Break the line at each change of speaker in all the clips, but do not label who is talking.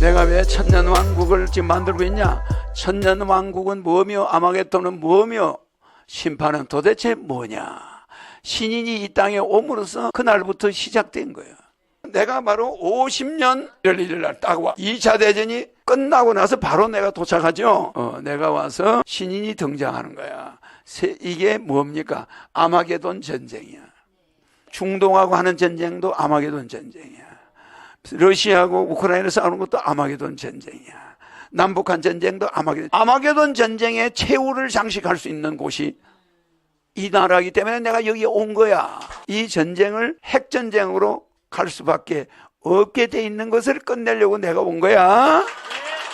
내가 왜 천년 왕국을 지금 만들고 있냐? 천년 왕국은 뭐며 아마겟돈은 뭐며 심판은 도대체 뭐냐? 신인이 이 땅에 옴으로써 그날부터 시작된 거예요. 내가 바로 50년 1월 날딱 와. 2차 대전이 끝나고 나서 바로 내가 도착하죠. 어, 내가 와서 신인이 등장하는 거야. 세- 이게 뭡니까? 아마겟돈 전쟁이야. 중동하고 하는 전쟁도 아마겟돈 전쟁이야. 러시아하고 우크라이나 싸우는 것도 아마겟돈 전쟁이야. 남북한 전쟁도 아마겟돈. 아마겟돈 전쟁의 최후를 장식할 수 있는 곳이 이 나라이기 때문에 내가 여기 온 거야. 이 전쟁을 핵 전쟁으로 갈 수밖에 없게 돼 있는 것을 끝내려고 내가 온 거야.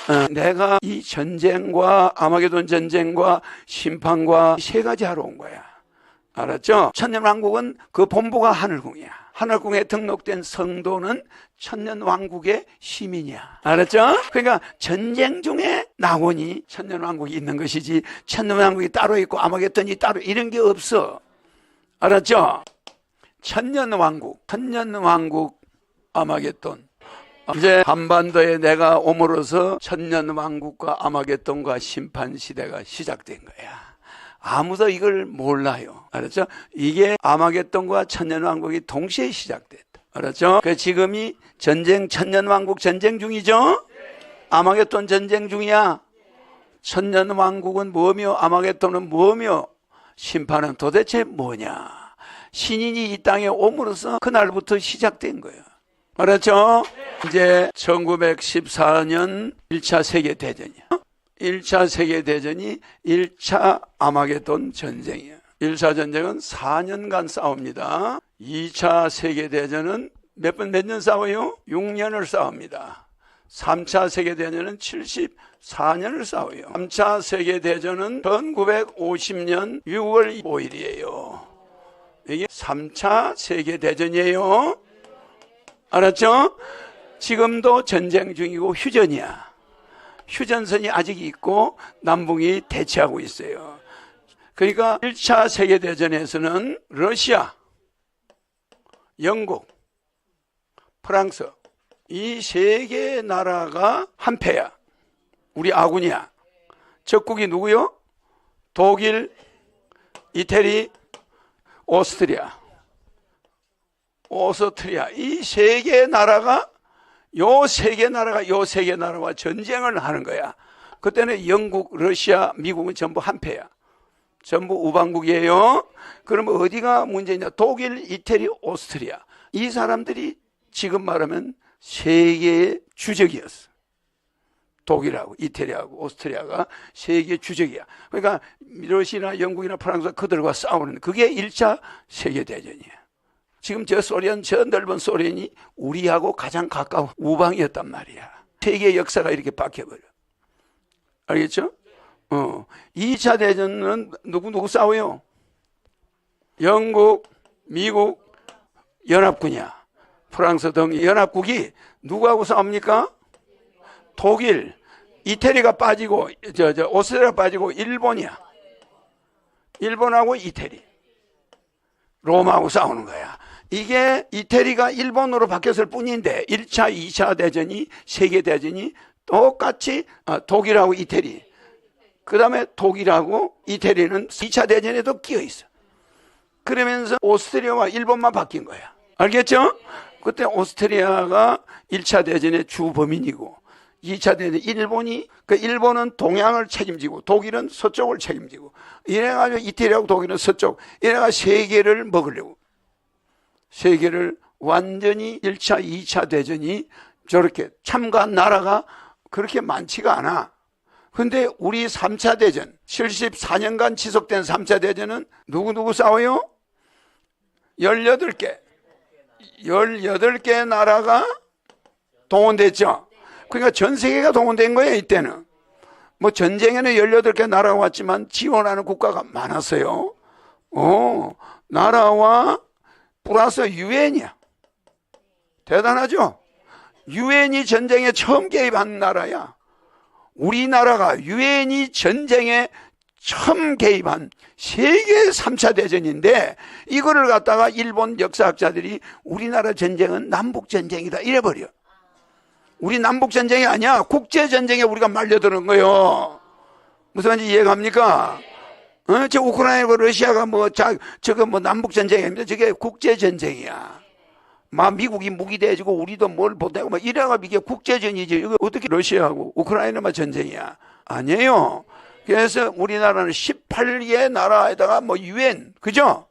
어, 내가 이 전쟁과 아마겟돈 전쟁과 심판과 세 가지 하러 온 거야. 알았죠? 천년왕국은 그 본부가 하늘궁이야. 하늘궁에 등록된 성도는 천년왕국의 시민이야. 알았죠? 그러니까 전쟁 중에 낙원이 천년왕국이 있는 것이지 천년왕국이 따로 있고 아마겟돈이 따로 이런 게 없어. 알았죠? 천년왕국, 천년왕국 아마겟돈. 이제 한반도에 내가 오므로서 천년왕국과 아마겟돈과 심판시대가 시작된 거야. 아무도 이걸 몰라요. 알았죠? 이게 아마겟돈과 천년왕국이 동시에 시작됐다. 알았죠? 그 지금이 전쟁, 천년왕국 전쟁 중이죠? 아마겟돈 전쟁 중이야. 천년왕국은 뭐며 아마겟돈은 뭐며 심판은 도대체 뭐냐? 신인이 이 땅에 옴으로써 그날부터 시작된 거예요. 알았죠? 이제 1914년 1차 세계대전이야. 1차 세계대전이 1차 아마겟돈 전쟁이야. 1차 전쟁은 4년간 싸웁니다. 2차 세계대전은 몇 번, 몇 년 싸워요? 6년을 싸웁니다. 3차 세계대전은 74년을 싸워요. 3차 세계대전은 1950년 6월 5일이에요. 이게 3차 세계대전이에요. 알았죠? 지금도 전쟁 중이고 휴전이야. 휴전선이 아직 있고 남북이 대치하고 있어요. 그러니까 1차 세계대전에서는 러시아, 영국, 프랑스 이 세 개의 나라가 한패야. 우리 아군이야. 적국이 누구요? 독일, 이태리, 오스트리아. 오스트리아 이 세 개의 나라가 요 세 개 나라가 요 세 개 나라와 전쟁을 하는 거야. 그때는 영국, 러시아, 미국은 전부 한패야. 전부 우방국이에요. 그러면 어디가 문제냐? 독일, 이태리, 오스트리아. 이 사람들이 지금 말하면 세계의 주적이었어. 독일하고 이태리하고 오스트리아가 세계 주적이야. 그러니까 러시아나 영국이나 프랑스가 그들과 싸우는 그게 1차 세계대전이야. 지금 저 소련, 저 넓은 소련이 우리하고 가장 가까운 우방이었단 말이야. 세계 역사가 이렇게 바뀌어버려. 알겠죠? 어. 2차 대전은 누구누구 싸워요? 영국, 미국, 연합군이야. 프랑스 등 연합국이 누구하고 싸웁니까? 독일, 이태리가 빠지고, 저, 저, 오스트리아 빠지고, 일본이야. 일본하고 이태리. 로마하고 싸우는 거야. 이게 이태리가 일본으로 바뀌었을 뿐인데 1차, 2차 대전이 세계 대전이 똑같이 아, 독일하고 이태리. 그 다음에 독일하고 이태리는 2차 대전에도 끼어 있어. 그러면서 오스트리아와 일본만 바뀐 거야. 알겠죠? 그때 오스트리아가 1차 대전의 주범인이고 2차 대전 일본이 그 일본은 동양을 책임지고 독일은 서쪽을 책임지고 이래가지고 이태리하고 독일은 서쪽 이래가 세계를 먹으려고 세계를 완전히 1차, 2차 대전이 저렇게 참가한 나라가 그렇게 많지가 않아. 근데 우리 3차 대전, 74년간 지속된 3차 대전은 누구누구 싸워요? 18개. 18개 나라가 동원됐죠. 그러니까 전 세계가 동원된 거예요, 이때는. 뭐 전쟁에는 18개 나라가 왔지만 지원하는 국가가 많았어요. 어, 나라와 플러스 유엔이야. 대단하죠? 유엔이 전쟁에 처음 개입한 나라야. 우리나라가 유엔이 전쟁에 처음 개입한 세계 3차 대전인데 이거를 갖다가 일본 역사학자들이 우리나라 전쟁은 남북 전쟁이다 이래버려. 우리 남북 전쟁이 아니야. 국제 전쟁에 우리가 말려드는 거요. 무슨 말인지 이해갑니까? 어? 저 우크라이나고 러시아가 뭐, 자, 저거 뭐 남북 전쟁입니다. 저게 국제 전쟁이야. 막 미국이 무기 대주고 우리도 뭘 보내고 막 이래가 이게 국제전이지. 이거 어떻게 러시아하고 우크라이나만 전쟁이야? 아니에요. 그래서 우리나라는 18개 나라에다가 뭐 유엔, 그죠?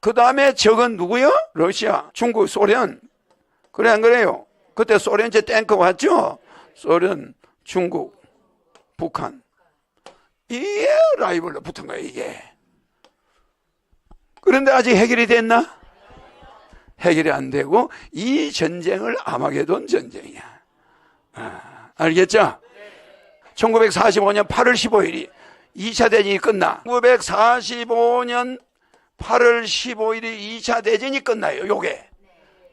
그 다음에 적은 누구요? 러시아, 중국, 소련. 그래, 안 그래요? 그때 소련 제 탱크 왔죠? 소련, 중국, 북한. 이게 라이벌로 붙은 거야, 이게. 그런데 아직 해결이 됐나? 해결이 안 되고, 이 전쟁을 아마게돈 전쟁이야. 아, 알겠죠? 1945년 8월 15일이 2차 대전이 끝나. 1945년 8월 15일이 2차 대전이 끝나요, 요게.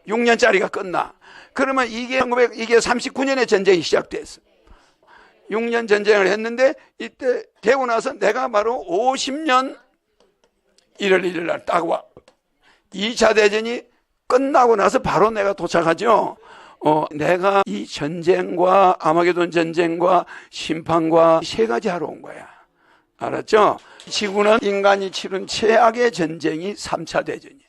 6년짜리가 끝나. 그러면 이게 1900, 이게 39년에 전쟁이 시작됐어. 6년 전쟁을 했는데 이때 되고 나서 내가 바로 50년 1월 1일 날 딱 와. 2차 대전이 끝나고 나서 바로 내가 도착하죠. 어, 내가 이 전쟁과 아마게돈 전쟁과 심판과 세 가지 하러 온 거야. 알았죠? 지구는 인간이 치른 최악의 전쟁이 3차 대전이야.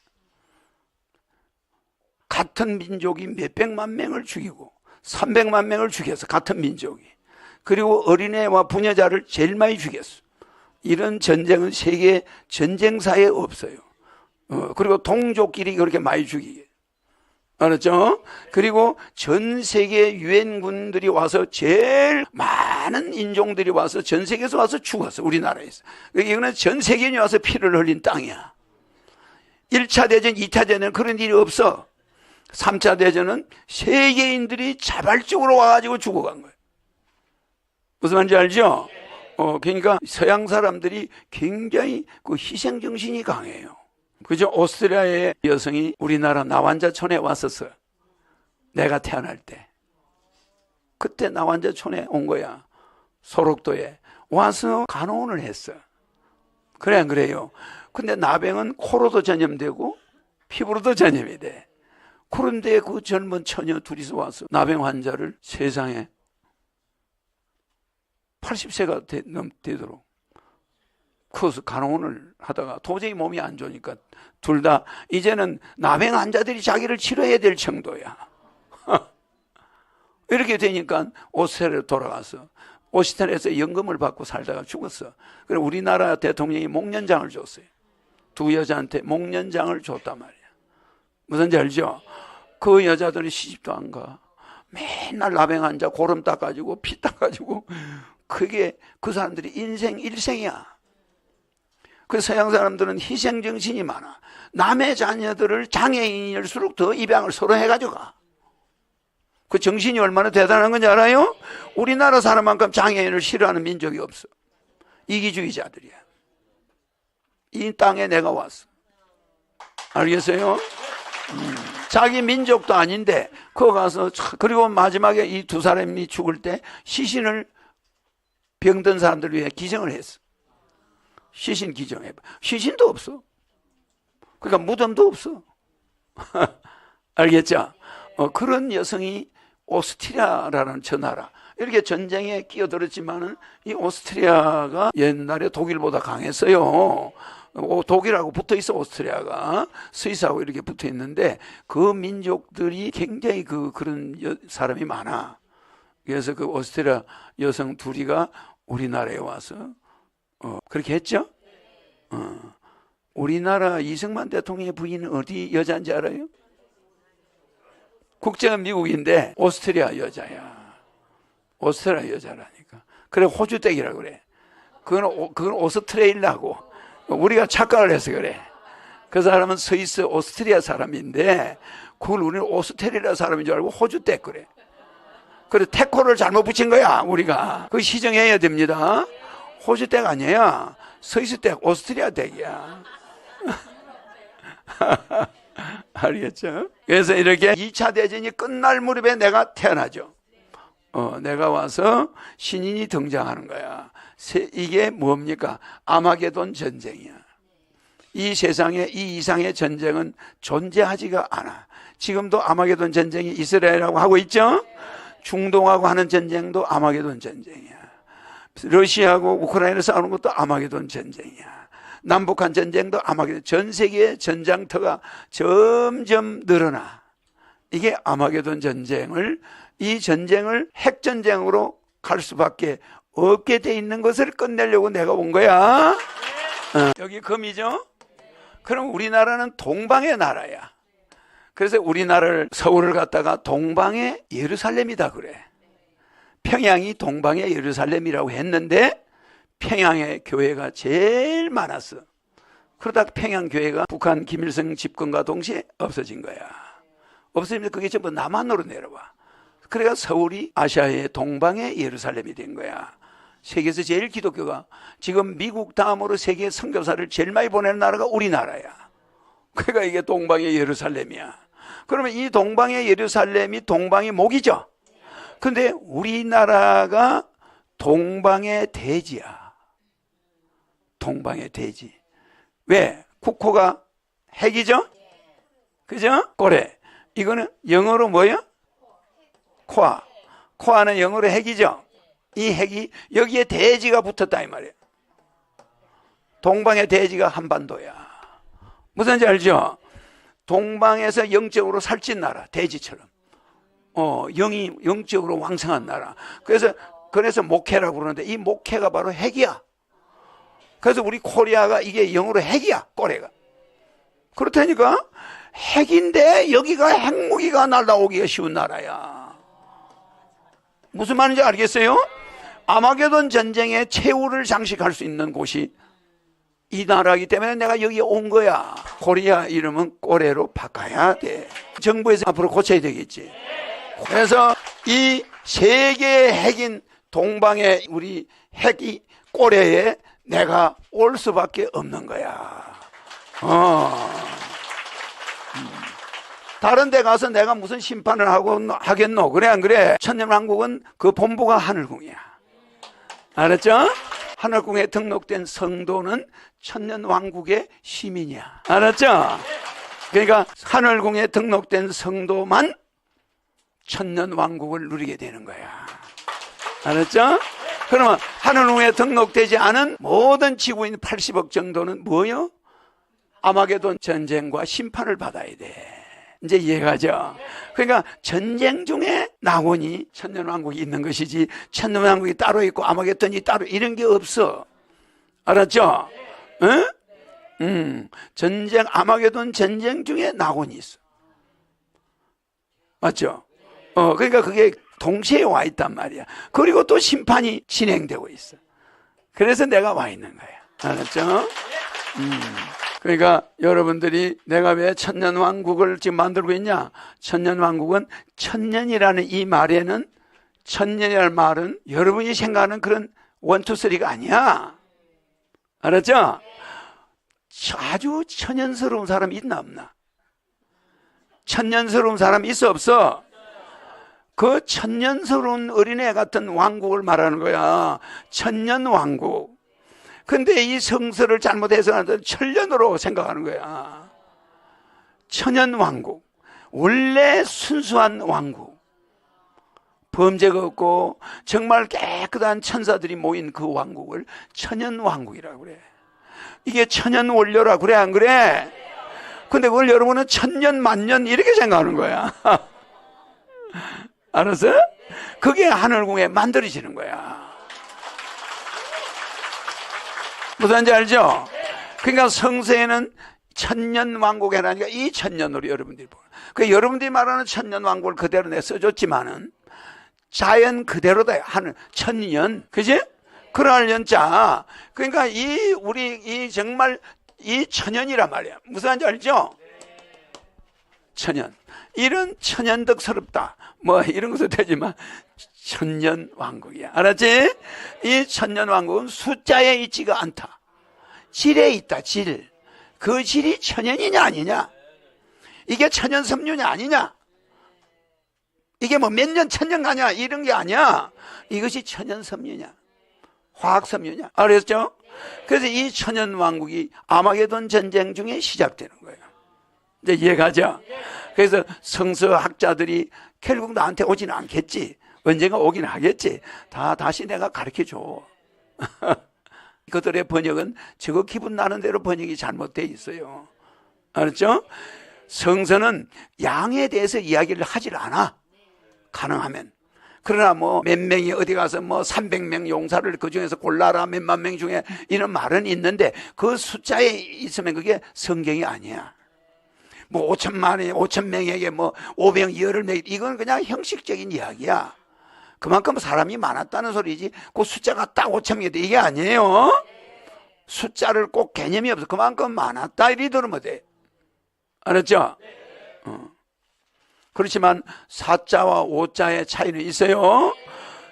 같은 민족이 몇백만 명을 죽이고 300만 명을 죽였어. 같은 민족이. 그리고 어린애와 부녀자를 제일 많이 죽였어. 이런 전쟁은 세계 전쟁사에 없어요. 어, 그리고 동족끼리 그렇게 많이 죽이게. 알았죠? 그리고 전 세계 유엔군들이 와서 제일 많은 인종들이 와서 전 세계에서 와서 죽었어. 우리나라에서. 이거는 전 세계인이 와서 피를 흘린 땅이야. 1차 대전, 2차 대전은 그런 일이 없어. 3차 대전은 세계인들이 자발적으로 와가지고 죽어간 거예요. 무슨 말인지 알죠? 어, 그러니까 서양 사람들이 굉장히 그 희생 정신이 강해요. 그죠? 오스트리아의 여성이 우리나라 나환자촌에 왔었어. 내가 태어날 때. 그때 나환자촌에 온 거야. 소록도에. 와서 간호원을 했어. 그래, 안 그래요? 근데 나병은 코로도 전염되고 피부로도 전염이 돼. 그런데 그 젊은 처녀 둘이서 와서 나병 환자를 세상에 80세가 되, 넘도록 커서 간호원을 하다가 도저히 몸이 안 좋으니까 둘 다 이제는 나병 환자들이 자기를 치료해야 될 정도야. 이렇게 되니까 오스트리아로 돌아가서 오스트리아에서 연금을 받고 살다가 죽었어. 그래 우리나라 대통령이 목련장을 줬어요. 두 여자한테 목련장을 줬단 말이야. 무슨지 알죠? 그 여자들이 시집도 안 가. 맨날 나병 환자 고름 닦아주고 피 닦아주고 그게 그 사람들이 인생 일생이야. 그 서양 사람들은 희생 정신이 많아. 남의 자녀들을 장애인일수록 더 입양을 서로 해가지고 가. 그 정신이 얼마나 대단한 건지 알아요? 우리나라 사람만큼 장애인을 싫어하는 민족이 없어. 이기주의자들이야. 이 땅에 내가 왔어. 알겠어요? 음, 자기 민족도 아닌데, 그거 가서, 그리고 마지막에 이 두 사람이 죽을 때 시신을 병든 사람들 위해 기증을 했어. 시신 기증해봐. 시신도 없어. 그러니까 무덤도 없어. 알겠죠? 어, 그런 여성이 오스트리아라는 저 나라. 이렇게 전쟁에 끼어들었지만은 이 오스트리아가 옛날에 독일보다 강했어요. 어, 독일하고 붙어 있어 오스트리아가 스위스하고 이렇게 붙어 있는데 그 민족들이 굉장히 그 그런 여, 사람이 많아. 그래서 그 오스트리아 여성 둘이가 우리나라에 와서 어, 그렇게 했죠? 어. 우리나라 이승만 대통령의 부인은 어디 여자인지 알아요? 국적은 미국인데 오스트리아 여자야. 오스트리아 여자라니까. 그래 호주댁이라 그래. 그건 그건 오스트레일라고 우리가 착각을 해서 그래. 그 사람은 스위스 오스트리아 사람인데 그걸 우리는 오스트레일라 사람인 줄 알고 호주댁 그래. 그래 태코를 잘못 붙인 거야 우리가. 그 시정해야 됩니다. 호주 댁 아니야. 스위스 댁 오스트리아 댁이야. 알겠죠? 그래서 이렇게 2차 대전이 끝날 무렵에 내가 태어나죠. 어, 내가 와서 신인이 등장하는 거야. 세- 이게 뭡니까? 아마게돈 전쟁이야. 이 세상에 이 이상의 전쟁은 존재하지가 않아. 지금도 아마게돈 전쟁이 이스라엘하고 하고 있죠? 중동하고 하는 전쟁도 아마게돈 전쟁이야. 러시아하고 우크라이나 싸우는 것도 아마게돈 전쟁이야. 남북한 전쟁도 아마게돈. 전 세계의 전장터가 점점 늘어나. 이게 아마게돈 전쟁을 이 전쟁을 핵 전쟁으로 갈 수밖에 없게 돼 있는 것을 끝내려고 내가 온 거야. 어, 여기 금이죠? 그럼 우리나라는 동방의 나라야. 그래서 우리나라를 서울을 갖다가 동방의 예루살렘이다 그래. 평양이 동방의 예루살렘이라고 했는데 평양의 교회가 제일 많았어. 그러다 평양 교회가 북한 김일성 집권과 동시에 없어진 거야. 없어지면 그게 전부 남한으로 내려와. 그래가 서울이 아시아의 동방의 예루살렘이 된 거야. 세계에서 제일 기독교가 지금 미국 다음으로 세계 선교사를 제일 많이 보내는 나라가 우리나라야. 그러니까 이게 동방의 예루살렘이야. 그러면 이 동방의 예루살렘이 동방의 목이죠. 근데 우리나라가 동방의 대지야. 동방의 대지. 왜? 국호가 핵이죠? 그죠? 꼬레. 이거는 영어로 뭐요? 코아. 코아는 영어로 핵이죠? 이 핵이 여기에 대지가 붙었다 이 말이에요. 동방의 대지가 한반도야. 무슨지 알죠? 동방에서 영적으로 살찐 나라, 대지처럼. 어, 영이 영적으로 왕성한 나라. 그래서 그래서 목회라고 그러는데 이 목회가 바로 핵이야. 그래서 우리 코리아가 이게 영어로 핵이야, 꼬레가. 그렇다니까 핵인데 여기가 핵무기가 날라오기가 쉬운 나라야. 무슨 말인지 알겠어요? 아마게돈 전쟁의 최후를 장식할 수 있는 곳이 이 나라이기 때문에 내가 여기 온 거야. 코리아 이름은 꼬레로 바꿔야 돼. 정부에서 앞으로 고쳐야 되겠지. 그래서 이 세계의 핵인 동방의 우리 핵이 꼬레에 내가 올 수밖에 없는 거야. 어. 음. 다른 데 가서 내가 무슨 심판을 하고 하겠노? 그래 안 그래? 천년왕국은 그 본부가 하늘궁이야. 알았죠? 하늘궁에 등록된 성도는 천년 왕국의 시민이야. 알았죠? 그러니까 하늘궁에 등록된 성도만 천년 왕국을 누리게 되는 거야. 알았죠? 그러면 하늘궁에 등록되지 않은 모든 지구인 80억 정도는 뭐요? 아마게돈 전쟁과 심판을 받아야 돼. 이제 이해가죠? 그러니까 전쟁 중에 낙원이 천년왕국이 있는 것이지 천년왕국이 따로 있고 아마게돈이 따로 이런 게 없어. 알았죠? 응? 음, 전쟁, 아마게돈 전쟁 중에 낙원이 있어. 맞죠? 어, 그러니까 그게 동시에 와 있단 말이야. 그리고 또 심판이 진행되고 있어. 그래서 내가 와 있는 거야. 알았죠? 음. 그러니까 여러분들이 내가 왜 천년 왕국을 지금 만들고 있냐? 천년 왕국은 천년이라는 이 말에는 천년이라는 말은 여러분이 생각하는 그런 원투쓰리가 아니야. 알았죠? 아주 천연스러운 사람 있나 없나? 천년스러운 사람 있어 없어? 그 천년스러운 어린애 같은 왕국을 말하는 거야. 천년 왕국. 근데 이 성서를 잘못해서 천년으로 생각하는 거야. 천년왕국. 원래 순수한 왕국. 범죄가 없고 정말 깨끗한 천사들이 모인 그 왕국을 천년왕국이라고 그래. 이게 천년 원료라 그래 안 그래? 근데 그걸 여러분은 천년 만년 이렇게 생각하는 거야. 알았어? 그게 하늘궁에 만들어지는 거야. 무슨 말인지 알죠? 그러니까 성서에는 천년 왕국이라니까 이 천년으로 여러분들이 보는. 그 여러분들이 말하는 천년 왕국을 그대로 내 써줬지만은 자연 그대로다. 하늘 천년, 그지? 그럴 연자. 그러니까 이 우리 이 정말 이 천년이란 말이야. 무슨 말인지 알죠? 천년. 이런 천연덕스럽다. 뭐 이런 것도 되지만 천년 왕국이야. 알았지? 이 천년 왕국은 숫자에 있지가 않다. 질에 있다. 질. 그 질이 천년이냐 아니냐? 이게 삼년이 아니냐? 이게 뭐 몇 년 천년 가냐 이런 게 아니야. 이것이 삼년이야. 화학섬유냐? 알았죠? 그래서 이 천연왕국이 아마게돈 전쟁 중에 시작되는 거예요. 이제 이해가죠? 그래서 성서학자들이 결국 나한테 오지는 않겠지. 언젠가 오긴 하겠지. 다 다시 내가 가르쳐 줘. 그들의 번역은 저거 기분 나는 대로 번역이 잘못돼 있어요. 알았죠? 성서는 양에 대해서 이야기를 하질 않아. 가능하면. 그러나 뭐 몇 명이 어디 가서 뭐 300명 용사를 그 중에서 골라라 몇만 명 중에 이런 말은 있는데 그 숫자에 있으면 그게 성경이 아니야. 뭐 5천만이 5천 명에게 뭐 500, 열을 명 이건 그냥 형식적인 이야기야. 그만큼 사람이 많았다는 소리지. 그 숫자가 딱 5천 명이 돼 이게 아니에요. 숫자를 꼭 개념이 없어. 그만큼 많았다 이리 들으면 돼. 알았죠? 어. 그렇지만 사자와 오자의 차이는 있어요.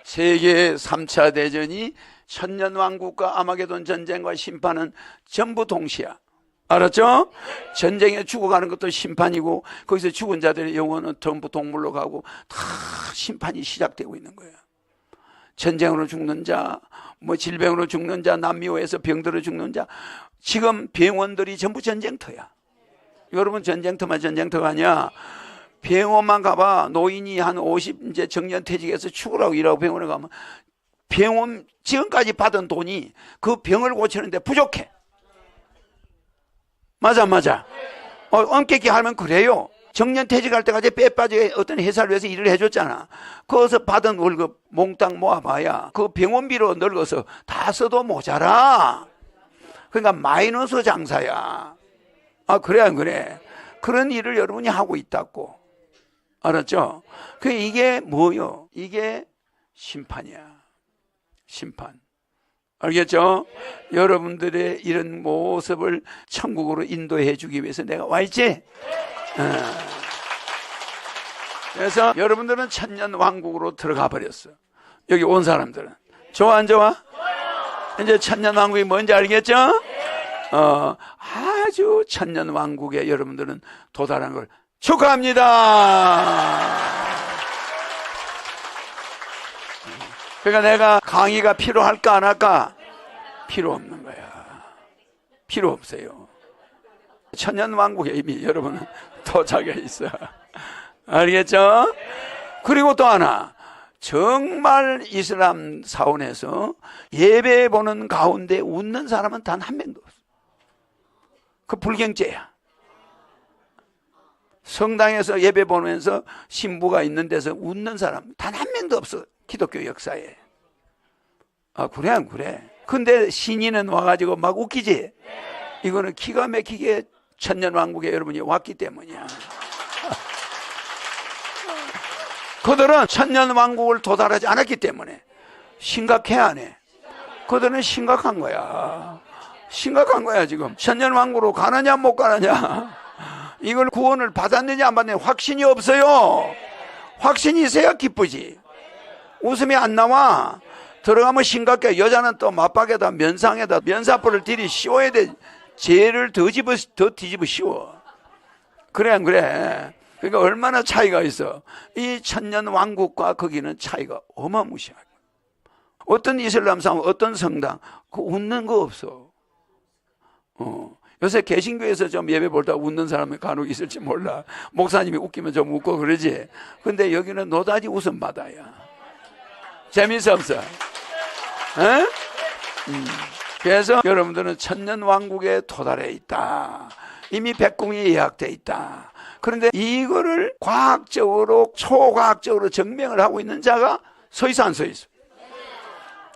세계 3차 대전이 천년왕국과 아마게돈 전쟁과 심판은 전부 동시야. 알았죠? 전쟁에 죽어가는 것도 심판이고 거기서 죽은 자들의 영혼은 전부 동물로 가고 다 심판이 시작되고 있는 거예요. 전쟁으로 죽는 자, 뭐 질병으로 죽는 자, 남미호에서 병들어 죽는 자, 지금 병원들이 전부 전쟁터야. 여러분 전쟁터만 전쟁터가 아니야. 병원만 가봐. 노인이 한 50 이제 정년 퇴직해서 죽으라고 일하고 병원에 가면 병원 지금까지 받은 돈이 그 병을 고치는데 부족해. 맞아, 맞아. 어, 엄격히 하면 그래요. 정년 퇴직할 때까지 빼 빠져 어떤 회사를 위해서 일을 해줬잖아. 거기서 받은 월급 몽땅 모아봐야 그 병원비로 늙어서 다 써도 모자라. 그러니까 마이너스 장사야. 아, 그래, 안 그래? 그런 일을 여러분이 하고 있다고. 알았죠? 그 이게 뭐요? 이게 심판이야. 심판. 알겠죠? 여러분들의 이런 모습을 천국으로 인도해 주기 위해서 내가 와 있지? 어. 그래서 여러분들은 천년 왕국으로 들어가 버렸어. 여기 온 사람들은. 좋아, 안 좋아? 이제 천년 왕국이 뭔지 알겠죠? 어, 아주 천년 왕국에 여러분들은 도달한 걸 축하합니다. 그러니까 내가 강의가 필요할까 안 할까? 필요 없는 거야. 필요 없어요. 천년 왕국에 이미 여러분은 도착해 있어. 알겠죠? 그리고 또 하나. 정말 이슬람 사원에서 예배 보는 가운데 웃는 사람은 단 한 명도 없어. 그 불경죄야. 성당에서 예배 보면서 신부가 있는 데서 웃는 사람 단 한 명도 없어. 기독교 역사에. 아, 그래, 안 그래? 근데 신인은 와가지고 막 웃기지? 이거는 기가 막히게 천년왕국에 여러분이 왔기 때문이야. 그들은 천년왕국을 도달하지 않았기 때문에 심각해 안 해. 그들은 심각한 거야. 심각한 거야, 지금. 천년왕국으로 가느냐, 못 가느냐. 이걸 구원을 받았느냐, 안 받느냐, 확신이 없어요. 확신이 있어야 기쁘지. 웃음이 안 나와. 들어가면 심각해. 여자는 또 맞박에다 면상에다 면사포를 들이 씌워야 돼. 죄를 더 집어, 더 뒤집어 씌워. 그래, 안 그래? 그러니까 얼마나 차이가 있어. 이 천년 왕국과 거기는 차이가 어마무시하고. 어떤 이슬람 사람, 어떤 성당, 그 웃는 거 없어. 어. 요새 개신교에서 좀 예배 볼때 웃는 사람이 간혹 있을지 몰라. 목사님이 웃기면 좀 웃고 그러지. 근데 여기는 노다지 웃음 바다야. 재밌어 없어? 에? 음. 그래서 여러분들은 천년 왕국에 도달해 있다. 이미 백궁이 예약돼 있다. 그런데 이거를 과학적으로 초과학적으로 증명을 하고 있는 자가 서 있어 안 서 있어?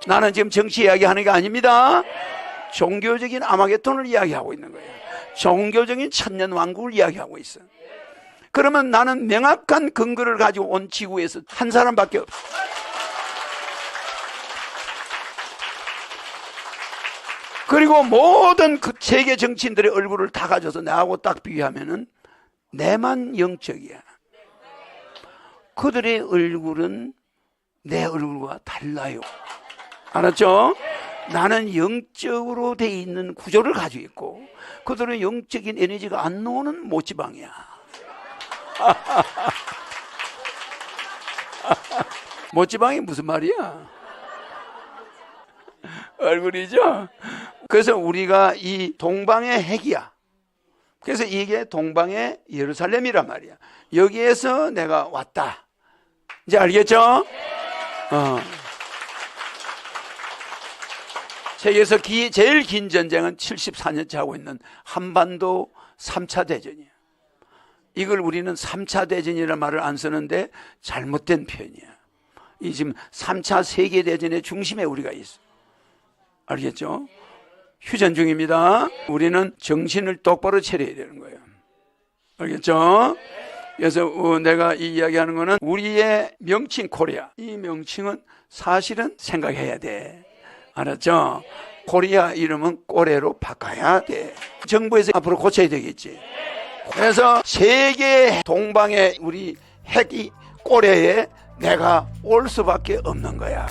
나는 지금 정치 이야기하는 게 아닙니다. 종교적인 아마겟돈을 이야기하고 있는 거예요. 종교적인 천년 왕국을 이야기하고 있어. 그러면 나는 명확한 근거를 가지고 온 지구에서 한 사람밖에 없어. 그리고 모든 그 세계 정치인들의 얼굴을 다 가져서 나하고 딱 비교하면은 내만 영적이야. 그들의 얼굴은 내 얼굴과 달라요. 알았죠? 나는 영적으로 돼 있는 구조를 가지고 있고 그들은 영적인 에너지가 안 나오는 모지방이야. 모지방이 무슨 말이야? 얼굴이죠. 그래서 우리가 이 동방의 핵이야. 그래서 이게 동방의 예루살렘이란 말이야. 여기에서 내가 왔다. 이제 알겠죠? 어. 세계에서 기- 제일 긴 전쟁은 74년째 하고 있는 한반도 3차 대전이야. 이걸 우리는 3차 대전이라는 말을 안 쓰는데 잘못된 표현이야. 이 지금 3차 세계 대전의 중심에 우리가 있어. 알겠죠? 휴전 중입니다. 우리는 정신을 똑바로 차려야 되는 거예요. 알겠죠? 그래서 어, 내가 이 이야기하는 거는 우리의 명칭 코리아. 이 명칭은 사실은 생각해야 돼. 알았죠? 코리아 이름은 꼬레로 바꿔야 돼. 정부에서 앞으로 고쳐야 되겠지. 그래서 세계 동방의 우리 핵이 꼬레에 내가 올 수밖에 없는 거야.